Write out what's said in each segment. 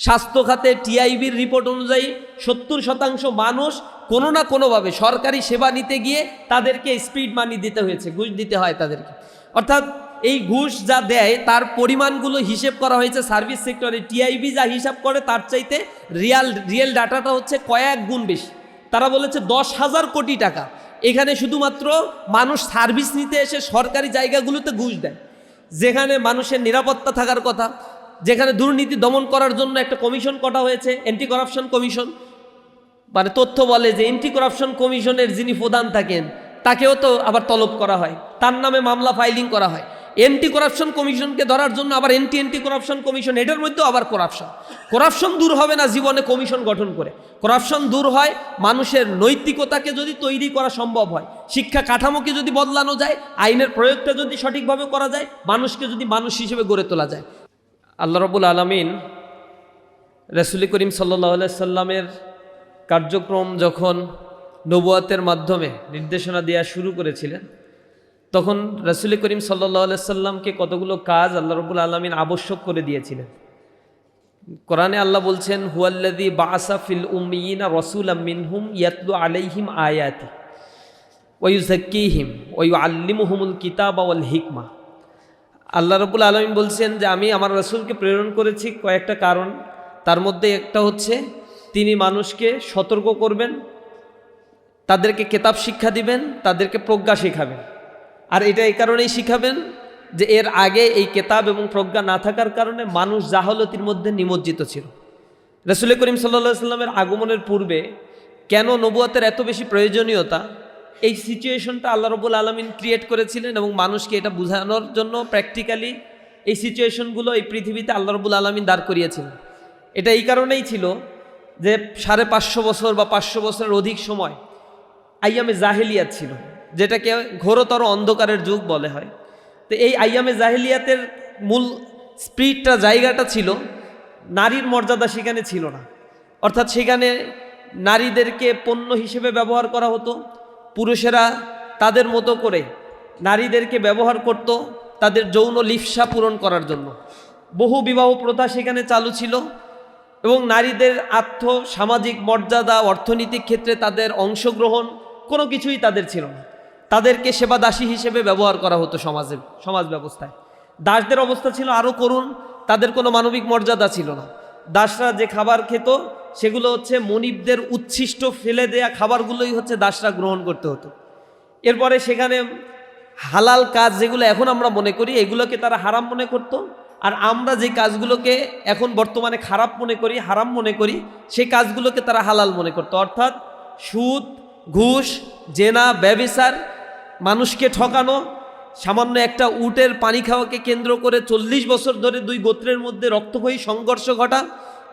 স্বাস্থ্য খাতে টিআইবির রিপোর্ট অনুযায়ী সত্তর শতাংশ মানুষ কোনো না কোনোভাবে সরকারি সেবা নিতে গিয়ে তাদেরকে স্পিড মানি দিতে হয়েছে, ঘুষ দিতে হয় তাদেরকে। অর্থাৎ এই ঘুষ যা দেয়, তার পরিমাণগুলো হিসেব করা হয়েছে সার্ভিস সেক্টরে। টিআইবি যা হিসাব করে, তার চাইতে রিয়াল, রিয়েল ডাটাটা হচ্ছে কয়েক গুণ বেশি। তারা বলেছে দশ হাজার কোটি টাকা। এখানে শুধুমাত্র মানুষ সার্ভিস নিতে এসে সরকারি জায়গাগুলোতে ঘুষ দেয়, যেখানে মানুষের নিরাপত্তা থাকার কথা। যেখানে দুর্নীতি দমন করার জন্য একটা কমিশন করা হয়েছে? Anti corruption commission. মানে তথ্য বলে যে অ্যান্টি করাপশন কমিশনের যিনি প্রধান থাকেন, তাকেও তো আবার তলব করা হয়। তার নামে মামলা ফাইলিং করা হয়। অ্যান্টি করাপশন কমিশনকে ধরার জন্য আবার অ্যান্টি অ্যান্টি করাপশন কমিশন, এটার মধ্যেও আবার করাপশন করাপশন দূর হবে না জীবনে কমিশন গঠন করে। করাপশন দূর হয় মানুষের নৈতিকতাকে যদি তৈরি করা সম্ভব হয়। শিক্ষা কাঠামোকে যদি বদলানো যায়, আইনের প্রয়োগটা যদি সঠিকভাবে করা যায়, মানুষকে যদি মানুষ হিসেবে গড়ে তোলা যায়। আল্লাহ রবুল আলমিন রসুল করিম সাল্লাহ সাল্লামের কার্যক্রম যখন নবুয়াতের মাধ্যমে নির্দেশনা দেওয়া শুরু করেছিলেন, তখন রসুল করিম সাল্লাহ সাল্লামকে কতগুলো কাজ আল্লাহ রবুল আলমিন আবশ্যক করে দিয়েছিলেন। কোরআনে আল্লাহ বলছেন হুয়াল্লাদি বাসা ফিল উম্মিনা রসুল মিনহুম ইয়াতলু আলাইহিম আয়াতি ওয়ুজাক্কিহিম ওয়ু আল্লিমুহুমুল কিতাব ওয়াল হিকমা। আল্লাহ রবুল আলমিন বলছেন যে আমি আমার রসুলকে প্রেরণ করেছি কয়েকটা কারণ। তার মধ্যে একটা হচ্ছে, তিনি মানুষকে সতর্ক করবেন, তাদেরকে কেতাব শিক্ষা দিবেন, তাদেরকে প্রজ্ঞা শেখাবেন। আর এটা এই কারণেই শিখাবেন যে এর আগে এই কেতাব এবং প্রজ্ঞা না থাকার কারণে মানুষ জাহলতির মধ্যে নিমজ্জিত ছিল। রসুল করিম সাল্লা সাল্লামের আগমনের পূর্বে কেন নবুয়াতের এত বেশি প্রয়োজনীয়তা? এই সিচুয়েশনটা আল্লাহ রবুল আলমিন ক্রিয়েট করেছিলেন এবং মানুষকে এটা বোঝানোর জন্য প্র্যাকটিক্যালি এই সিচুয়েশনগুলো এই পৃথিবীতে আল্লাহ রবুল আলমিন দাঁড় করিয়েছিলেন। এটা এই কারণেই ছিল যে সাড়ে পাঁচশো বছর বা পাঁচশো বছরের অধিক সময় আইয়ামে জাহেলিয়াত ছিল, যেটাকে ঘোরতর অন্ধকারের যুগ বলে হয়। তো এই আইয়ামে জাহেলিয়াতের মূল স্প্রিটটা জায়গাটা ছিল নারীর মর্যাদা সেখানে ছিল না। অর্থাৎ সেখানে নারীদেরকে পণ্য হিসেবে ব্যবহার করা হতো পুরুষেরা তাদের মতো করে নারীদেরকে ব্যবহার করত তাদের যৌন লিপসা পূরণ করার জন্য। বহু বিবাহ প্রথা সেখানে চালু ছিল এবং নারীদের আর্থ, সামাজিক মর্যাদা, অর্থনৈতিক ক্ষেত্রে তাদের অংশগ্রহণ কোনো কিছুই তাদের ছিল না। তাদেরকে সেবা দাসী হিসেবে ব্যবহার করা হতো সমাজে, সমাজ ব্যবস্থায়। দাসদের অবস্থা ছিল আরও করুণ, তাদের কোনো মানবিক মর্যাদা ছিল না। দাসরা যে খাবার খেত সেগুলো হচ্ছে মনিবদের উচ্ছিষ্ট ফেলে দেয়া খাবারগুলোই হচ্ছে দাসরা গ্রহণ করতে হতো। এরপরে সেখানে হালাল কাজ যেগুলো এখন আমরা মনে করি, এগুলোকে তারা হারাম মনে করত। আর আমরা যে কাজগুলোকে এখন বর্তমানে খারাপ মনে করি, হারাম মনে করি, সেই কাজগুলোকে তারা হালাল মনে করত। অর্থাৎ সুদ, ঘুষ, জেনা, ব্যবিচার, মানুষকে ঠকানো, সামান্য একটা উটের পানি খাওয়াকে কেন্দ্র করে চল্লিশ বছর ধরে দুই গোত্রের মধ্যে রক্তক্ষয়ী সংঘর্ষ ঘটা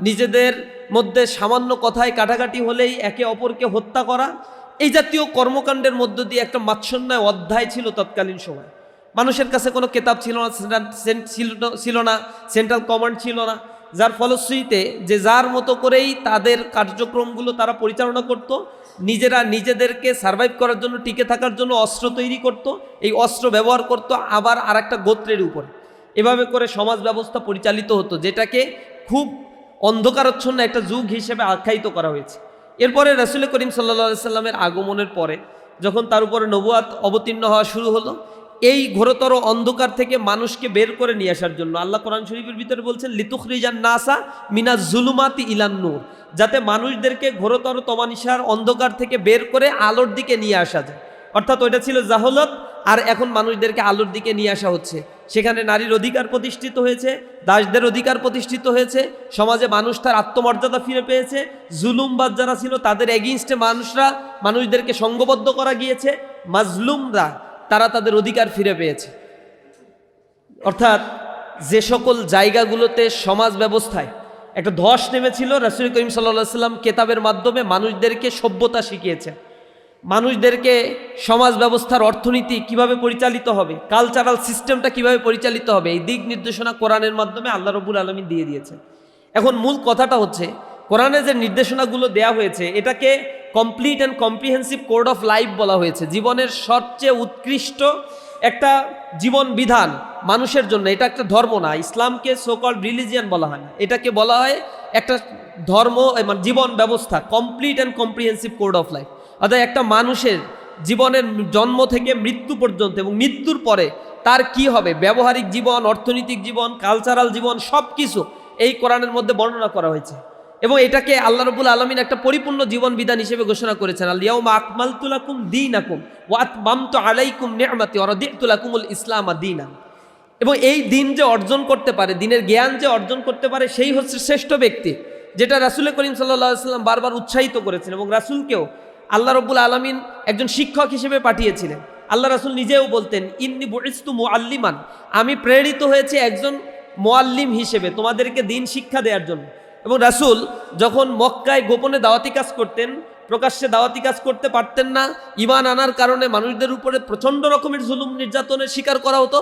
নিজেদের মধ্যে সামান্য কথায় কাটাকাটি হলেই একে অপরকে হত্যা করা, এই জাতীয় কর্মকাণ্ডের মধ্য দিয়ে একটা মাৎসন্যায় অধ্যায় ছিল তৎকালীন সময়। মানুষের কাছে কোনো কেতাব ছিল না, সেন্ট- ছিল না- ছিল না, সেন্ট্রাল কমান্ড ছিল না। যার ফলশ্রুতিতে যে যার মতো করেই তাদের কার্যক্রমগুলো তারা পরিচালনা করত, নিজেরা নিজেদেরকে সার্ভাইভ করার জন্য, টিকে থাকার জন্য অস্ত্র তৈরি করত, এই অস্ত্র ব্যবহার করত আবার আর একটা গোত্রের উপর। এভাবে করে সমাজ ব্যবস্থা পরিচালিত হতো, যেটাকে খুব অন্ধকারচ্ছন্ন একটা যুগ হিসেবে আখ্যায়িত করা হয়েছে। এরপরে রসুল করিম সাল্লা সাল্লামের আগমনের পরে যখন তার উপরে নবুয়াত অবতীর্ণ হওয়া শুরু হলো, এই ঘোরতর অন্ধকার থেকে মানুষকে বের করে নিয়ে আসার জন্য আল্লাহ কোরআন শরীফের ভিতরে বলছেন, লিতুখরিজান নাসা মিনা জুলুমাতি ইলান নূর যাতে মানুষদেরকে ঘোরতর তমানিসার অন্ধকার থেকে বের করে আলোর দিকে নিয়ে আসা যায়। অর্থাৎ ওইটা ছিল জাহলত, আর এখন মানুষদেরকে আলোর দিকে নিয়ে আসা হচ্ছে। সেখানে নারীর অধিকার প্রতিষ্ঠিত হয়েছে, দাসদের অধিকার প্রতিষ্ঠিত হয়েছে, সমাজে মানুষ তার আত্মমর্যাদা ফিরে পেয়েছে, জুলুমবাদ যারা ছিল তাদের এগেইনস্টে মানুষরা, মানুষদেরকে সঙ্গবদ্ধ করা গিয়েছে, মাজলুমরা তারা তাদের অধিকার ফিরে পেয়েছে। অর্থাৎ যে সকল জায়গাগুলোতে সমাজ ব্যবস্থায় একটা ধস নেমেছিল, রাসুল করিম সাল্লা সাল্লাম কেতাবের মাধ্যমে মানুষদেরকে সভ্যতা শিখিয়েছেন। মানুষদেরকে সমাজ ব্যবস্থার অর্থনীতি কীভাবে পরিচালিত হবে কালচারাল সিস্টেমটা কীভাবে পরিচালিত হবে, এই দিক নির্দেশনা কোরআনের মাধ্যমে আল্লাহ রবুল আলমী দিয়ে দিয়েছেন। এখন মূল কথাটা হচ্ছে, কোরআনে যে নির্দেশনাগুলো দেয়া হয়েছে, এটাকে complete and comprehensive code of life বলা হয়েছে। জীবনের সবচেয়ে উৎকৃষ্ট একটা জীবন বিধান মানুষের জন্য, এটা একটা ধর্ম না, ইসলামকে সোকল রিলিজিয়ান বলা হয় না। এটাকে বলা হয় একটা ধর্ম মানে জীবন ব্যবস্থা complete and comprehensive code of life অর্থাৎ একটা মানুষের জীবনের জন্ম থেকে মৃত্যু পর্যন্ত এবং মৃত্যুর পরে তার কি হবে? ব্যবহারিক জীবন, অর্থনৈতিক জীবন কালচারাল জীবন সব কিছু এই কোরআনের মধ্যে বর্ণনা করা হয়েছে। এবং এটাকে আল্লাহ রবুল আলমিন একটা পরিপূর্ণ জীবন বিধান হিসেবে ঘোষণা করেছেন। আলিয়াউমা আকমাল তুলাকুম দিন আকুম মামতো আলাইকুম নেমাতি অরদি তুলাকুমুল ইসলাম এবং এই দিন যে অর্জন করতে পারে, দিনের জ্ঞান যে অর্জন করতে পারে, সেই হচ্ছে শ্রেষ্ঠ ব্যক্তি, যেটা রাসুল করিম সাল্লাহ সাল্লাম বারবার উৎসাহিত করেছেন এবং রাসুলকেও আল্লাহ রব্বুল আলমিন একজন শিক্ষক হিসেবে পাঠিয়েছিলেন। আল্লাহ রাসুল নিজেও বলতেন, ইন্নি বরিস্তু মুআল্লিমান। আমি প্রেরিত হয়েছে একজন মোয়াল্লিম হিসেবে তোমাদেরকে দিন শিক্ষা দেওয়ার জন্য। এবং রাসুল যখন মক্কায় গোপনে দাওয়াতি কাজ করতেন, প্রকাশ্যে দাওয়াতি কাজ করতে পারতেন না ইমান আনার কারণে মানুষদের উপরে প্রচণ্ড রকমের জুলুম নির্যাতনের শিকার করা হতো,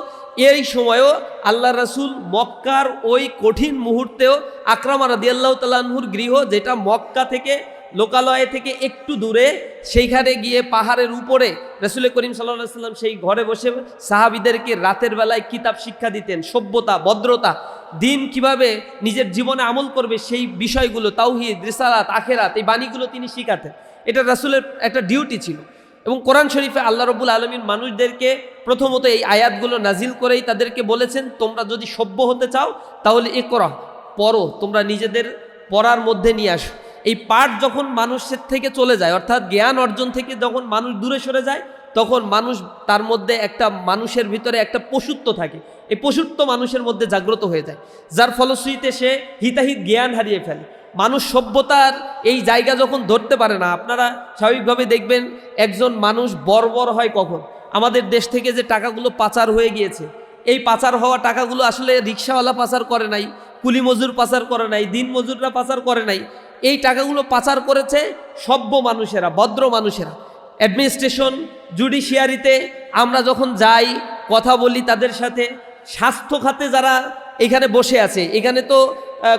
এই সময়ও আল্লাহ রাসুল মক্কার ওই কঠিন মুহূর্তেও আকরামা রাদিয়াল্লাহ তালাহুর গৃহ, যেটা মক্কা থেকে লোকালয় থেকে একটু দূরে, সেইখানে গিয়ে পাহাড়ের উপরে রসুল করিম সাল্লা সাল্লাম সেই ঘরে বসে সাহাবিদেরকে রাতের বেলায় কিতাব শিক্ষা দিতেন। সভ্যতা, ভদ্রতা, দিন কীভাবে নিজের জীবনে আমল করবে সেই বিষয়গুলো, তাওহিদ, রিসালাত, আখেরাত, এই বাণীগুলো তিনি শিখাতেন। এটা রাসুলের একটা ডিউটি ছিল। এবং কোরআন শরীফে আল্লাহ রবুল আলমীর মানুষদেরকে প্রথমত এই আয়াতগুলো নাজিল করেই তাদেরকে বলেছেন, তোমরা যদি সভ্য হতে চাও, তাহলে এ করা পড়ো, তোমরা নিজেদের পড়ার মধ্যে নিয়ে আসো। এই পাঠ যখন মানুষের থেকে চলে যায়, অর্থাৎ জ্ঞান অর্জন থেকে যখন মানুষ দূরে সরে যায়, তখন মানুষ তার মধ্যে একটা মানুষের ভিতরে একটা পশুত্ব থাকে। এই পশুত্ব মানুষের মধ্যে জাগ্রত হয়ে যায়। যার ফলশ্রুতিতে সে হিতাহিত জ্ঞান হারিয়ে ফেলে। মানুষ সভ্যতার এই জায়গা যখন ধরতে পারে না, আপনারা স্বাভাবিকভাবে দেখবেন একজন মানুষ বর্বর হয় কখন? আমাদের দেশ থেকে যে টাকাগুলো পাচার হয়ে গিয়েছে, এই পাচার হওয়া টাকাগুলো আসলে রিক্সাওয়ালা পাচার করে নাই কুলি মজুর পাচার করে নাই দিন মজুররা পাচার করে নাই। এই টাকাগুলো পাচার করেছে সভ্য মানুষেরা, ভদ্র মানুষেরা। অ্যাডমিনিস্ট্রেশন জুডিশিয়ারিতে আমরা যখন যাই, কথা বলি তাদের সাথে, স্বাস্থ্য খাতে যারা এখানে বসে আছে, এখানে তো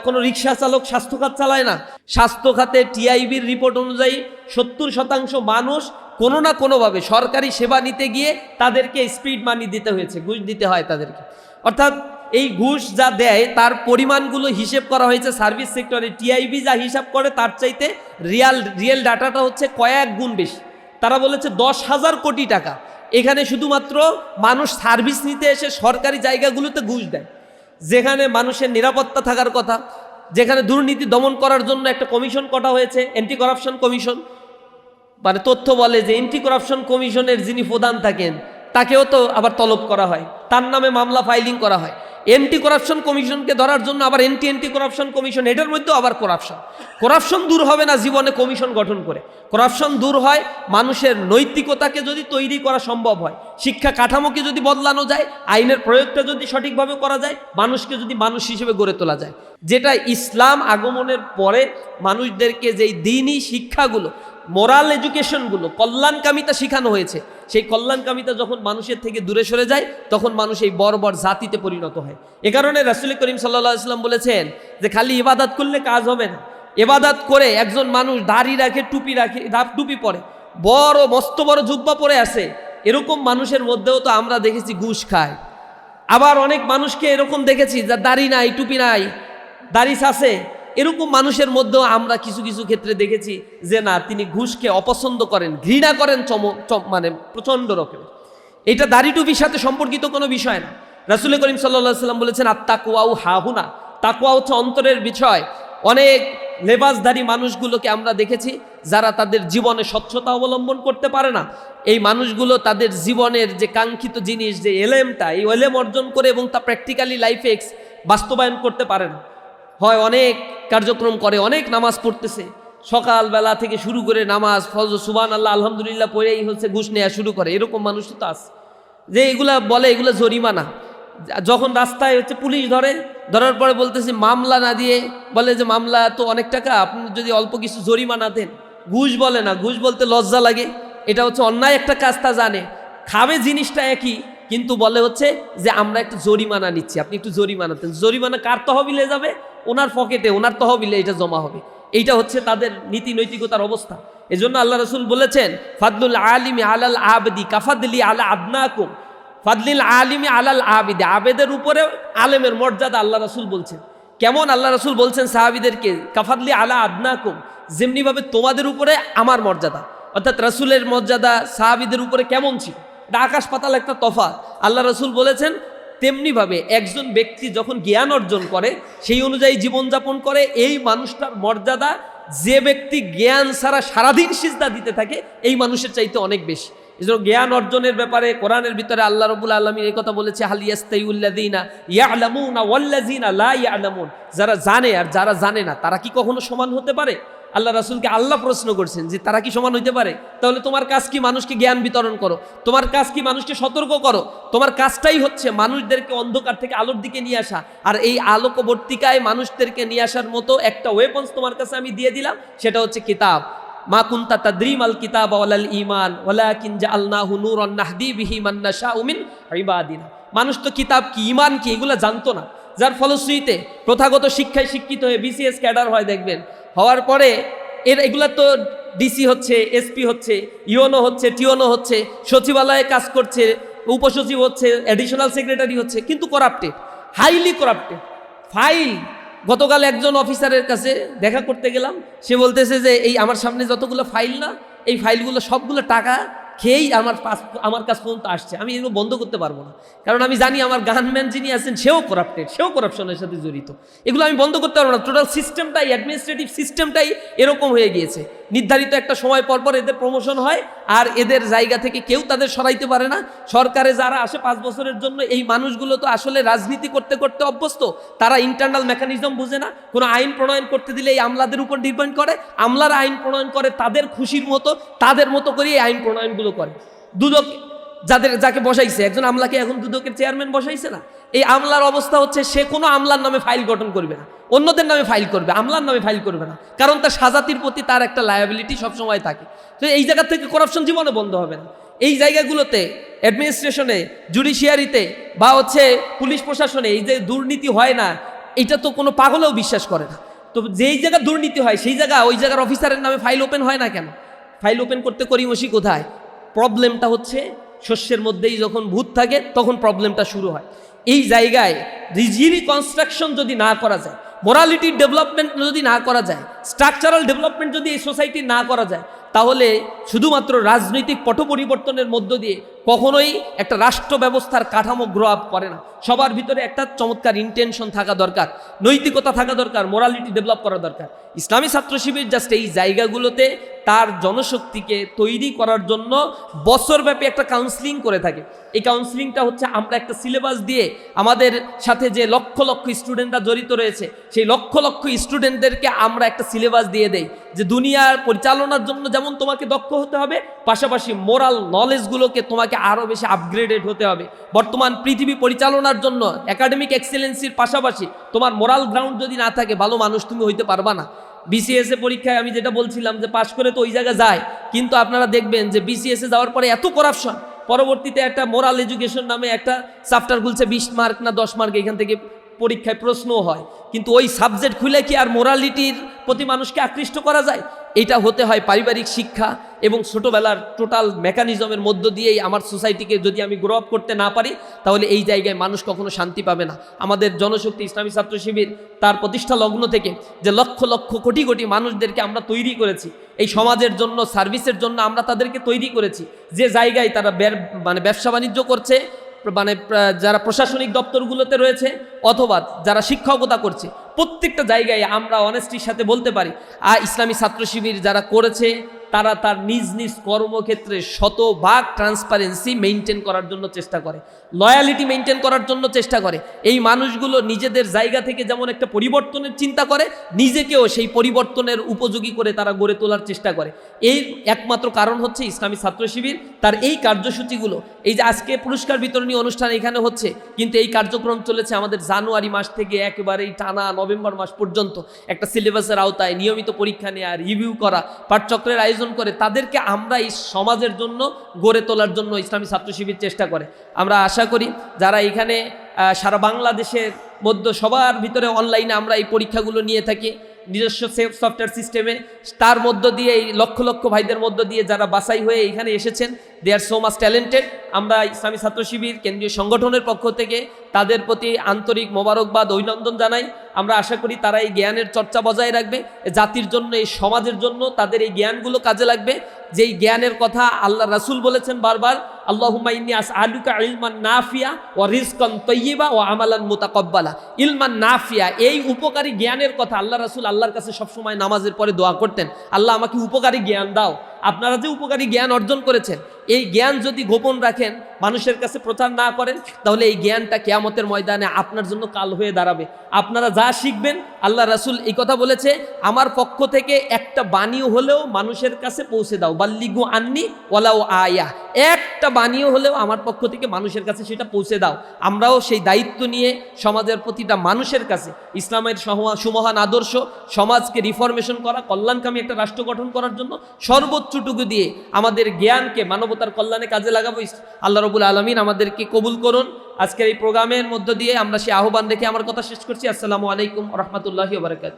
কোনো রিক্সা চালক স্বাস্থ্য খাত চালায় না। স্বাস্থ্য খাতে টিআইবির রিপোর্ট অনুযায়ী সত্তর শতাংশ মানুষ কোনো না কোনোভাবে সরকারি সেবা নিতে গিয়ে তাদেরকে স্পিড মানি দিতে হয়েছে, ঘুষ দিতে হয় তাদেরকে। অর্থাৎ এই ঘুষ যা দেয়, তার পরিমাণগুলো হিসেব করা হয়েছে সার্ভিস সেক্টরে। টিআইবি যা হিসাব করে, তার চাইতে রিয়াল রিয়েল ডাটাটা হচ্ছে কয়েক গুণ বেশি। তারা বলেছে দশ হাজার কোটি টাকা। এখানে শুধুমাত্র মানুষ সার্ভিস নিতে এসে সরকারি জায়গাগুলোতে ঘুষ দেয়। যেখানে মানুষের নিরাপত্তা থাকার কথা, যেখানে দুর্নীতি দমন করার জন্য একটা কমিশন কটা হয়েছে অ্যান্টি করাপশন কমিশন। মানে তথ্য বলে যে অ্যান্টি করাপশন কমিশনের যিনি প্রধান থাকেন, তাকেও তো আবার তলব করা হয়। তার নামে মামলা ফাইলিং করা হয়। এন্টি করাপশন কমিশনকে ধরার জন্য আবার এন্টি এন্টি করাপশন কমিশন এটার মধ্যেও আবার করাপশন করাপশন দূর হবে না জীবনে কমিশন গঠন করে। করাপশন দূর হয় মানুষের নৈতিকতাকে যদি তৈরি করা সম্ভব হয়। শিক্ষা কাঠামোকে যদি বদলানো যায়, আইনের প্রয়োগটা যদি সঠিকভাবে করা যায়, মানুষকে যদি মানুষ হিসেবে গড়ে তোলা যায়। যেটা ইসলাম আগমনের পরে মানুষদেরকে যেই দিনই শিক্ষাগুলো মোরাল এডুকেশনগুলো কল্যাণকামিতা শেখানো হয়েছে। সেই কল্যাণকামিতা যখন মানুষের থেকে দূরে সরে যায়, তখন মানুষ এই বর্বর জাতিতে পরিণত হয়। এ কারণে রাসুল করিম সাল্লাহ ইসলাম বলেছেন যে, খালি ইবাদাত করলে কাজ হবে না। এবাদাত করে একজন মানুষ দাড়ি রাখে, টুপি রাখে দা- টুপি পরে, বড়, মস্ত, বড় জুব্বা পরে আসে, এরকম মানুষের মধ্যেও তো আমরা দেখেছি ঘুষ খায়। আবার অনেক মানুষকে এরকম দেখেছি যার দাড়ি নাই, টুপি নাই, দাড়ি আছে এরকম মানুষের মধ্যেও আমরা কিছু কিছু ক্ষেত্রে দেখেছি যে না, তিনি ঘুষকে অপছন্দ করেন, ঘৃণা করেন চম মানে প্রচণ্ড রকমের। এটা দাড়ি টুপির সাথে সম্পর্কিত কোনো বিষয় না। রাসুল করিম সাল্লা সাল্লাম বলেছেন আত্মাকুয়াউ হাহুনা। তাকুয়া হচ্ছে অন্তরের বিষয়। অনেক লেবাসধারী মানুষগুলোকে আমরা দেখেছি যারা তাদের জীবনে স্বচ্ছতা অবলম্বন করতে পারে না। এই মানুষগুলো তাদের জীবনের যে কাঙ্ক্ষিত জিনিস, যে এলেমটা, এই এলেম অর্জন করে এবং তা প্র্যাকটিক্যালি লাইফে বাস্তবায়ন করতে পারে না। হয় অনেক কার্যক্রম করে, অনেক নামাজ পড়তেছে। সকালবেলা থেকে শুরু করে নামাজ ফজ সুবান আল্লাহ আলহামদুলিল্লাহ পড়েই হচ্ছে ঘুষ নেওয়া শুরু করে। এরকম মানুষ তো আছে। যে এগুলা বলে এগুলো জরিমানা। যখন রাস্তায় হচ্ছে পুলিশ ধরে, ধরার পরে বলতেছে, মামলা না দিয়ে। বলে যে, মামলা তো অনেক টাকা, আপনি যদি অল্প কিছু জরিমানা দেন। ঘুষ বলে না, ঘুষ বলতে লজ্জা লাগে। এটা হচ্ছে অন্যায় একটা কাজ, তা জানে। খাবে জিনিসটা একই কিন্তু বলে হচ্ছে যে, আমরা একটু জরিমানা নিচ্ছি। আপনি একটু জরিমানা দেন। জরিমানা কার তহবিলে যাবে? ওনার পকেটে, ওনার তহবিলে এটা জমা হবে। এইটা হচ্ছে তাদের নীতি নৈতিকতার অবস্থা। এজন্য আল্লাহ রসুল বলেছেন, ফাদলুল আলিম আলাল আবদি কাফাদলি আলা আদনাকুম ফাদলিল আলিমি আলাল আবিদে, আবেদের উপরে আলেমের মর্যাদা আল্লাহ রসুল বলছেন। কেমন আল্লাহ রসুল বলছেন সাহাবিদেরকে? কাফাদলি আলা আদনাকুম যেমনিভাবে তোমাদের উপরে আমার মর্যাদা। অর্থাৎ রাসুলের মর্যাদা সাহাবিদের উপরে কেমন ছিল? এটা আকাশ পাতাল একটা তফাৎ। আল্লাহ রসুল বলেছেন, তেমনিভাবে একজন ব্যক্তি যখন জ্ঞান অর্জন করে, সেই অনুযায়ী জীবনযাপন করে, এই মানুষটার মর্যাদা যে ব্যক্তি জ্ঞান ছাড়া সারাদিন সিজদা দিতে থাকে, এই মানুষের চাইতে অনেক বেশি। এই জন্য জ্ঞান অর্জনের ব্যাপারে কোরআনের ভিতরে আল্লাহ রবুল আলমী এই কথা বলেছে হালিয়াস্তাইউল্লাদিনা যারা জানে আর যারা জানে না, তারা কি কখনো সমান হতে পারে? আল্লাহ রাসুলকে আল্লাহ প্রশ্ন করছেন যে তারা কি সমান হইতে পারে? তাহলে তোমার কাজ কি মানুষকে জ্ঞান বিতরণ করো? তোমার কাজ কি মানুষকে সতর্ক করো? তোমার কাজটাই হচ্ছে মানুষদেরকে অন্ধকার থেকে আলোর দিকে নিয়ে আসা। আর এই আলোকবর্তিকায় মানুষদেরকে নিয়ে আসার মতো একটা ওয়েপন্স তোমার কাছে আমি দিয়ে দিলাম, সেটা হচ্ছে কিতাব। মা কুন্তা তাদ্রিম আল কিতাব ওয়ালাল ইমান ওয়ালা কিনজা আল্লাহু নূর নাহদি বিহি মানুষ তো কিতাব কি ইমান কি, এগুলো জানতো না। যার ফলশ্রুতিতে প্রথাগত শিক্ষায় শিক্ষিত হয়ে বিসিএস ক্যাডার হয়, দেখবেন। হওয়ার পরে এর এগুলা তো ডিসি হচ্ছে এসপি হচ্ছে ইওনো হচ্ছে টিওনো হচ্ছে, সচিবালয়ে কাজ করছে, উপসচিব হচ্ছে অ্যাডিশনাল সেক্রেটারি হচ্ছে, কিন্তু করাপ্টেড হাইলি করাপ্টেড ফাইল গতকাল একজন অফিসারের কাছে দেখা করতে গেলাম, সে বলতেছে যে, এই আমার সামনে যতগুলো ফাইল না, এই ফাইলগুলো সবগুলো টাকা খেয়েই আমার আমার কাছ পর্যন্ত আসছে। আমি এগুলো বন্ধ করতে পারব না। কারণ আমি জানি আমার গানম্যান যিনি আছেন, সেও করাপ্টেড সেও করাপশনের সাথে জড়িত। এগুলো আমি বন্ধ করতে পারব না। টোটাল সিস্টেমটাই অ্যাডমিনিস্ট্রেটিভ সিস্টেমটাই এরকম হয়ে গিয়েছে। নির্ধারিত একটা সময় পর পর এদের প্রমোশন হয়, আর এদের জায়গা থেকে কেউ তাদের সরাইতে পারে না। সরকারে যারা আসে পাঁচ বছরের জন্য, এই মানুষগুলো তো আসলে রাজনীতি করতে করতে অভ্যস্ত। তারা ইন্টারনাল মেকানিজম বুঝে না। কোনো আইন প্রণয়ন করতে দিলে এই আমলাদের উপর ডিপেন্ড করে। আমলারা আইন প্রণয়ন করে তাদের খুশির মতো, তাদের মতো করে এই আইন প্রণয়নগুলো করে। দুদক যাদের যাকে বসাইছে, একজন আমলাকে এখন দুদকের চেয়ারম্যান বসাইছে না, এই আমলার অবস্থা হচ্ছে সে কোনো আমলার নামে ফাইল গঠন করবে না, অন্যদের নামে ফাইল করবে, আমলার নামে ফাইল করবে না, কারণ তার সাজাতির প্রতি তার একটা লায়াবিলিটি সবসময় থাকে। তো এই জায়গা থেকে করাপশন জীবনে বন্ধ হবে না। এই জায়গাগুলোতে অ্যাডমিনিস্ট্রেশনে জুডিশিয়ারিতে বা হচ্ছে পুলিশ প্রশাসনে এই যে দুর্নীতি হয় না, এটা তো কোনো পাগলেও বিশ্বাস করে না। তো যেই জায়গা দুর্নীতি হয়, সেই জায়গা ওই জায়গার অফিসারের নামে ফাইল ওপেন হয় না কেন? ফাইল ওপেন করতে করিমসি কোথায়? প্রবলেমটা হচ্ছে শস্যের মধ্যেই যখন ভূত থাকে, তখন প্রবলেমটা শুরু হয়। এই জায়গায় রিজিরি কনস্ট্রাকশন যদি না করা যায়, মোরালিটি ডেভেলপমেন্ট যদি না করা যায়, স্ট্রাকচারাল ডেভেলপমেন্ট যদি এই সোসাইটি না করা যায়, তাহলে শুধুমাত্র রাজনৈতিক পট পরিবর্তনের মধ্য দিয়ে কখনোই একটা রাষ্ট্র ব্যবস্থার কাঠামো গ্রো আপ করে না। সবার ভিতরে একটা চমৎকার ইন্টেনশন থাকা দরকার, নৈতিকতা থাকা দরকার মোরালিটি ডেভেলপ করা দরকার। ইসলামী ছাত্র শিবির জাস্ট এই জায়গাগুলোতে তার জনশক্তিকে তৈরি করার জন্য বছরব্যাপী একটা কাউন্সিলিং করে থাকে। এই কাউন্সিলিংটা হচ্ছে আমরা একটা সিলেবাস দিয়ে আমাদের সাথে যে লক্ষ লক্ষ স্টুডেন্টরা জড়িত রয়েছে, সেই লক্ষ লক্ষ স্টুডেন্টদেরকে আমরা একটা সিলেবাস দিয়ে দেই। যে দুনিয়ার পরিচালনার জন্য যেমন তোমাকে দক্ষ হতে হবে, পাশাপাশি মোরাল নলেজগুলোকে তোমাকে আরও বেশি আপগ্রেডেড হতে হবে। বর্তমান পৃথিবী পরিচালনার জন্য একাডেমিক এক্সেলেন্সির পাশাপাশি তোমার মোরাল গ্রাউন্ড যদি না থাকে, ভালো মানুষ তুমি হইতে পারবা না। বিসিএসএ পরীক্ষায় আমি যেটা বলছিলাম যে পাশ করে তো ওই জায়গায় যায়, কিন্তু আপনারা দেখবেন যে বিসিএসএ যাওয়ার পরে এত করাপশন পরবর্তীতে একটা মোরাল এডুকেশন নামে একটা চাপ্টার খুলছে, বিশ মার্ক না দশ মার্ক এখান থেকে পরীক্ষায় প্রশ্নও হয়। কিন্তু ওই সাবজেক্ট খুলে কি আর মোরালিটির প্রতি মানুষকে আকৃষ্ট করা যায়। এটা হতে হয় পারিবারিক শিক্ষা এবং ছোটোবেলার টোটাল মেকানিজমের মধ্য দিয়েই আমার সোসাইটিকে যদি আমি গ্রো আপ করতে না পারি, তাহলে এই জায়গায় মানুষ কখনো শান্তি পাবে না। আমাদের জনশক্তি, ইসলামী ছাত্র শিবির তার প্রতিষ্ঠা লগ্ন থেকে যে লক্ষ লক্ষ কোটি কোটি মানুষদেরকে আমরা তৈরি করেছি, এই সমাজের জন্য সার্ভিসের জন্য আমরা তাদেরকে তৈরি করেছি। যে জায়গায় তারা মানে ব্যবসা বাণিজ্য করছে মানে যারা প্রশাসনিক দপ্তরগুলোতে রয়েছে অথবা যারা শিক্ষকতা করছে প্রত্যেকটা জায়গায় আমরা অনেস্টির সাথে বলতে পারি। আর ইসলামী ছাত্র শিবির যারা করেছে, তারা তার নিজ নিজ কর্মক্ষেত্রে শতভাগ ট্রান্সপারেন্সি মেনটেন করার জন্য চেষ্টা করে। লয়ালিটি মেনটেন করার জন্য চেষ্টা করে। এই মানুষগুলো নিজেদের জায়গা থেকে যেমন একটা পরিবর্তনের চিন্তা করে, নিজেকেও সেই পরিবর্তনের উপযোগী করে তারা গড়ে তোলার চেষ্টা করে। এই একমাত্র কারণ হচ্ছে ইসলামী ছাত্র শিবির। তার এই কার্যসূচিগুলো, এই যে আজকে পুরস্কার বিতরণী অনুষ্ঠান এখানে হচ্ছে, কিন্তু এই কার্যক্রম চলেছে আমাদের জানুয়ারি মাস থেকে একেবারেই টানা নভেম্বর মাস পর্যন্ত একটা সিলেবাসের আওতায় নিয়মিত পরীক্ষা নেওয়া রিভিউ করা, পাঠচক্রের আয়োজন করে তাদেরকে আমরা এই সমাজের জন্য গড়ে তোলার জন্য ইসলামী ছাত্র শিবির চেষ্টা করে। আমরা আশা করি যারা এখানে সারা বাংলাদেশের মধ্য সবার ভিতরে অনলাইনে আমরা এই পরীক্ষাগুলো নিয়ে থাকি। নিজস্ব সেফ সফটওয়্যার সিস্টেমে তার মধ্য দিয়ে এই লক্ষ লক্ষ ভাইদের মধ্য দিয়ে যারা বাসাই হয়ে এখানে এসেছেন they are so much talented আমরা ইসলামী ছাত্র শিবির, কেন্দ্রীয় সংগঠনের পক্ষ থেকে তাদের প্রতি আন্তরিক মোবারকবাদ, অভিনন্দন জানাই। আমরা আশা করি তারা এই জ্ঞানের চর্চা বজায় রাখবে জাতির জন্য, এই সমাজের জন্য তাদের এই জ্ঞানগুলো কাজে লাগবে। যেই জ্ঞানের কথা আল্লাহ রাসূল বলেছেন বারবার আল্লাহুম্মা ইন্নি আসআলুকা ইলমান নাফিয়া ও রিস্কন তৈবা ও আমালান মোতাকব্বালা ইলমান নাফিয়া এই উপকারী জ্ঞানের কথা আল্লাহ রাসুল আল্লাহর কাছে সবসময় নামাজের পরে দোয়া করতেন। আল্লাহ আমাকে উপকারী জ্ঞান দাও। আপনারা যে উপকারী জ্ঞান অর্জন করেছেন, এই জ্ঞান যদি গোপন রাখেন, মানুষের কাছে প্রচার না করেন, তাহলে এই জ্ঞানটা কেয়ামতের ময়দানে আপনার জন্য কাল হয়ে দাঁড়াবে। আপনারা যা শিখবেন, আল্লাহ রাসূল এই কথা বলেছে, আমার পক্ষ থেকে একটা বাণীও হলেও মানুষের কাছে পৌঁছে দাও। বাল্লিগু আননি ওলাও আয়া। একটা বাণীও হলেও আমার পক্ষ থেকে মানুষের কাছে সেটা পৌঁছে দাও। আমরাও সেই দায়িত্ব নিয়ে সমাজের প্রতিটা মানুষের কাছে, ইসলামের সুমহান আদর্শ, সমাজকে রিফরমেশন করা, কল্যাণকামী একটা রাষ্ট্র গঠন করার জন্য সর্বোচ্চটুকু দিয়ে আমাদের জ্ঞানকে, মানবতার কল্যাণে কাজে লাগাবো। আল্লাহ রবুল আলমিন আমাদেরকে কবুল করুন। আজকের এই প্রোগ্রামের মধ্য দিয়ে আমরা সে আহ্বান রেখে আমার কথা শেষ করছি। আসসালামু আলাইকুম রহমতুল্লাহি বারকাত